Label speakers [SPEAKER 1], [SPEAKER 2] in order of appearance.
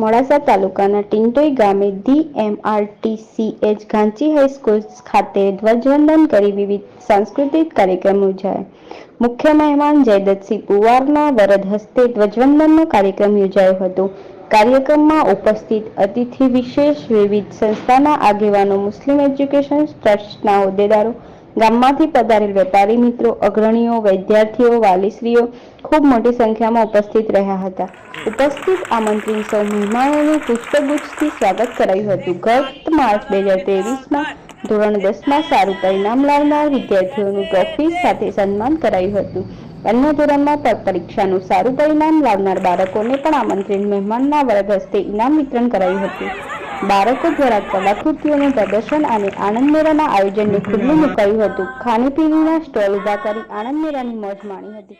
[SPEAKER 1] મોડાસા તાલુકાના ટિંટોઈ ગામે the એમઆરટીસીએચ Ghanchi high school ખાતે ધ્વજવંદન કરી વિવિધ સાંસ્કૃતિક કાર્યક્રમ યોજાયા મુખ્ય મહેમાન જયદત્તસિંહ પુવારના વરદ હસ્તે ધ્વજવંદનનો કાર્યક્રમ યોજાયો હતો. કાર્યક્રમમાં ઉપસ્થિત અતિથિ વિશેષ વિવિધ સંસ્થાના આગેવાનો, મુસ્લિમ એજ્યુકેશન ટ્રસ્ટના હોદ્દેદારો ગામમાંથી પધારેલ વેપારી મિત્રો, અગ્રણીઓ, વિદ્યાર્થીઓ, વાલીશ્રીઓ ખૂબ મોટી સંખ્યામાં ઉપસ્થિત રહ્યા હતા. ઉપસ્થિત આમંત્રિત સૌ મહેમાનોનું પુષ્પગુચ્છથી સ્વાગત કરાયું હતું. ગત માર્ચ બે હજાર ત્રેવીસમાં ધોરણ દસમાં સારું પરિણામ લાવનાર વિદ્યાર્થીઓનું ટ્રોફી સાથે સન્માન કરાયું હતું. અન્ય ધોરણમાં પરીક્ષાનું સારું પરિણામ લાવનાર બાળકોને પણ આમંત્રિત મહેમાનના વરદ હસ્તે ઇનામ વિતરણ કરાયું હતું. બાળકો દ્વારા કલાકૃતિઓનું પ્રદર્શન અને આનંદ મેળાના આયોજનને ખુલ્લું મુકાયું હતું. ખાણીપીણીના સ્ટોલ ઊભા કરી આનંદ મેળાની મોજ માણી હતી.